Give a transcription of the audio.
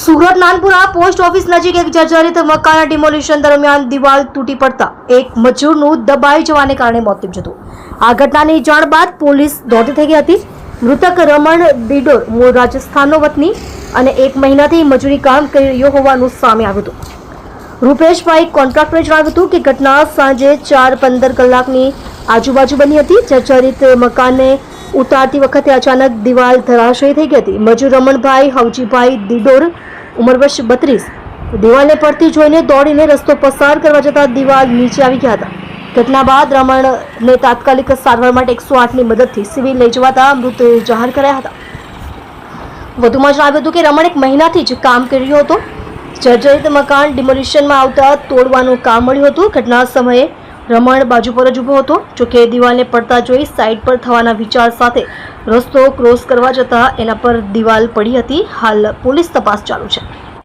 Surat Nanpura post office નજીક એક જર્જરિત મકાનના ડિમોલિશન દરમિયાન દિવાલ તૂટી પડતા એક મજૂરનું દબાઈ જવાને કારણે મોત નીપજ્યું આ ઘટનાની જાણ બાદ પોલીસ દોડી થઈ ગઈ હતી. મૃતક રમણ ડિડોર મૂળ રાજસ્થાનનો વતની અને એક મહિનાથી મજૂરી કામ કરી રહ્યો હોવાનું સામે આવ્યું હતું. રૂપેશભાઈ કોન્ટ્રાક્ટરે જણાવ્યું હતું કે ઘટના સાંજે ચાર પંદર કલાકની આજુબાજુ બની હતી. જર્જરિત મકાનને ઉતારતી વખતે અચાનક દિવાલ ધરાશયી થઈ ગઈ હતી. મજૂર રમણભાઈ, હવજીભાઈ દિડોર, ઉંમર વર્ષ બત્રીસ. દિવાલને પડતી જોઈને દોડીને રસ્તો પસાર કરવા જતાં દિવાલ નીચે આવી ગયા હતા. ઘટના બાદ રમણને તાત્કાલિક સારવાર માટે એકસો આઠની મદદથી સિવિલ લઈ જવાતા મૃત જાહેર કરાયા હતા. વધુમાં જણાવ્યું હતું કે રમણ એક મહિનાથી જ કામ કરી રહ્યો હતો. જર્જરિત મકાન ડિમોલિશનમાં આવતા તોડવાનું કામ મળ્યું હતું. ઘટના સમયે રમણ બાજુ પર જ ઊભો હતો. જોકે દિવાલને પડતા જોઈ સાઈડ પર થવાના વિચાર સાથે રસ્તો ક્રોસ કરવા જતાં એના પર દિવાલ પડી હતી. હાલ પોલીસ તપાસ ચાલુ છે.